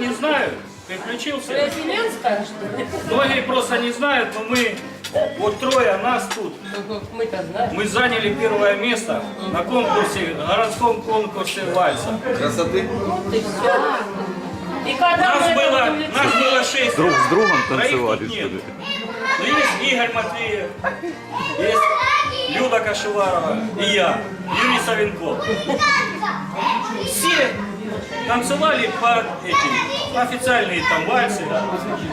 не знают, что ли? Многие просто не знают, но мы, вот трое нас тут, Мы-то знаем. мы заняли первое место на конкурсе, городском конкурсе вальса. Красоты. Ты все. И когда Нас мы было, это нас было шесть. Друг с другом Троих танцевали, тут что нет. ли? Ну, есть Игорь Матвеев, есть Люда Кашеварова и я, Юрий Савенков. Все танцевали по этим, по официальные там вальсы.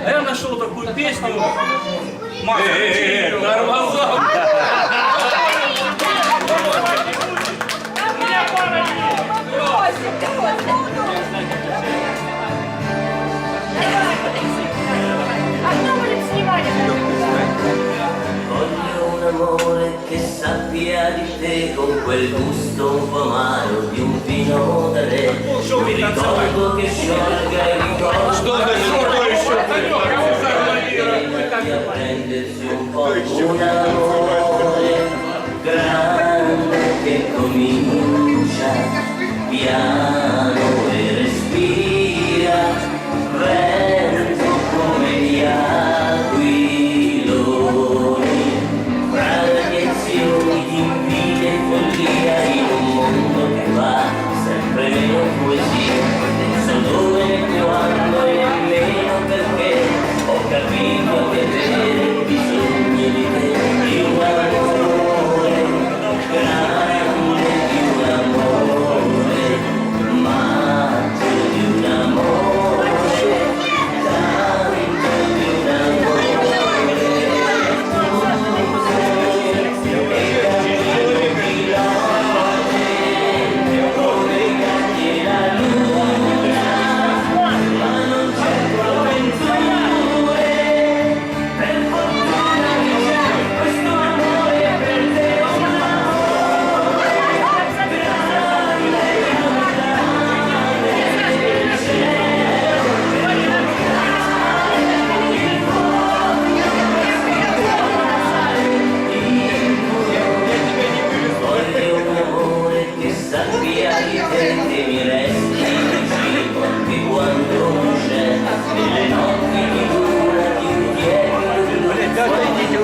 А я нашел такую песню. Маша. У меня пара минут. А что будем снимать? Sappia di te con quel gusto un po' amaro di un vino da re. Un ricordo che sciolga il ricordo di apprendersi un po' un amore grande che comincia piano Solo en cuando en menos te fue, o camino.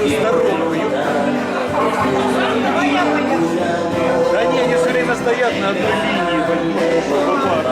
самую здоровую. Да не, они все время стоят на одной линии. Вот,